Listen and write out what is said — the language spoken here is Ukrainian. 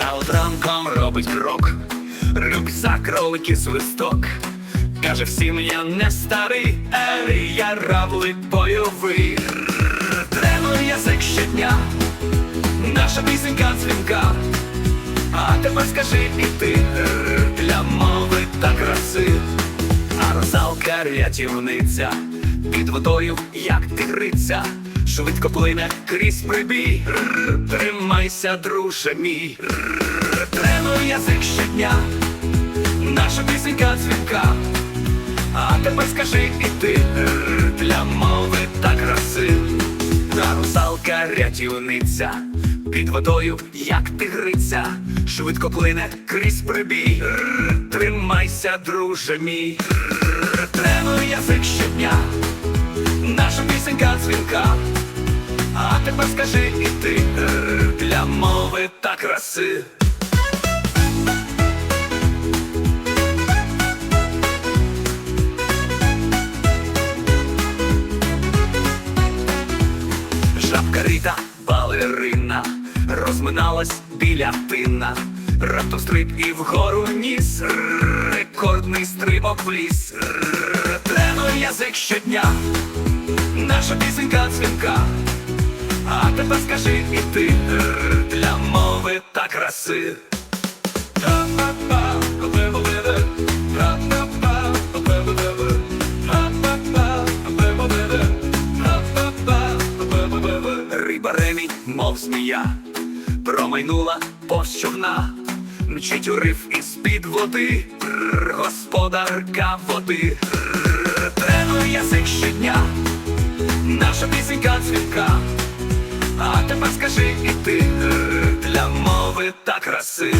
Раут ранком робить крок, рюкзак, ролики, свисток. Каже всім я не старий, ей, я равлик бойовий. Треную язик щодня, наша пісенька дзвінка. А тепер скажи і ти для мови та краси. А русалка рятівниця під водою, як тигриця, швидко плине крізь прибій. Тримайся, друже мій. Тренуй язик щодня, наша пісенька дзвінка. А тепер скажи і ти для мови та краси. Та русалка рятівниця під водою, як тигриця, швидко плине крізь прибій. Тримайся, друже мій. Р, язик щодня, наша пісенька дзвінка. Тепер скажи і ти для мови та краси. Жабка Рита, балерина, розминалась біля тина. Раптом стриб і вгору ніс, рекордний стрибок в ліс. Тренуй язик щодня, наша пісенька дзвінка. А тепер скажи і ти для мови та краси. Риба ремінь, мов змія, промайнула повз човна, мчить у риф із-під води, господарка води, тренує язик щодня, наша пісенька дзвінка. Тепер скажи і ти для мови та краси.